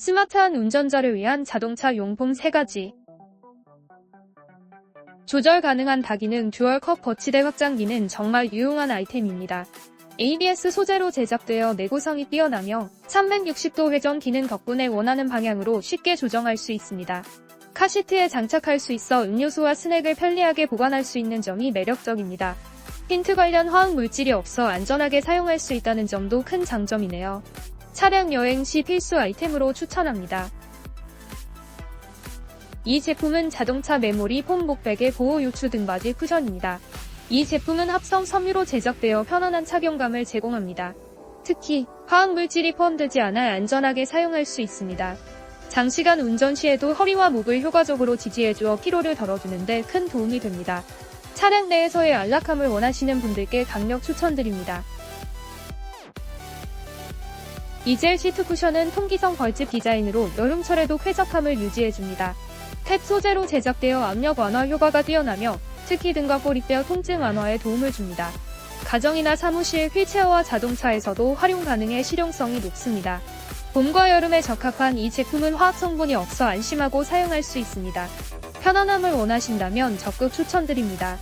스마트한 운전자를 위한 자동차 용품 3가지. 조절 가능한 다기능 듀얼컵 거치대 확장기는 정말 유용한 아이템입니다. ABS 소재로 제작되어 내구성이 뛰어나며 360도 회전 기능 덕분에 원하는 방향으로 쉽게 조정할 수 있습니다. 카시트에 장착할 수 있어 음료수와 스낵을 편리하게 보관할 수 있는 점이 매력적입니다. 힌트 관련 화학 물질이 없어 안전하게 사용할 수 있다는 점도 큰 장점이네요. 차량 여행 시 필수 아이템으로 추천합니다. 이 제품은 자동차 메모리 폼 목베개 보호 요추 등받이 쿠션입니다. 이 제품은 합성 섬유로 제작되어 편안한 착용감을 제공합니다. 특히 화학 물질이 포함되지 않아 안전하게 사용할 수 있습니다. 장시간 운전 시에도 허리와 목을 효과적으로 지지해주어 피로를 덜어주는데 큰 도움이 됩니다. 차량 내에서의 안락함을 원하시는 분들께 강력 추천드립니다. 이젤 시트 쿠션은 통기성 벌집 디자인으로 여름철에도 쾌적함을 유지해줍니다. 탭 소재로 제작되어 압력 완화 효과가 뛰어나며 특히 등과 꼬리뼈 통증 완화에 도움을 줍니다. 가정이나 사무실, 휠체어와 자동차에서도 활용 가능해 실용성이 높습니다. 봄과 여름에 적합한 이 제품은 화학 성분이 없어 안심하고 사용할 수 있습니다. 편안함을 원하신다면 적극 추천드립니다.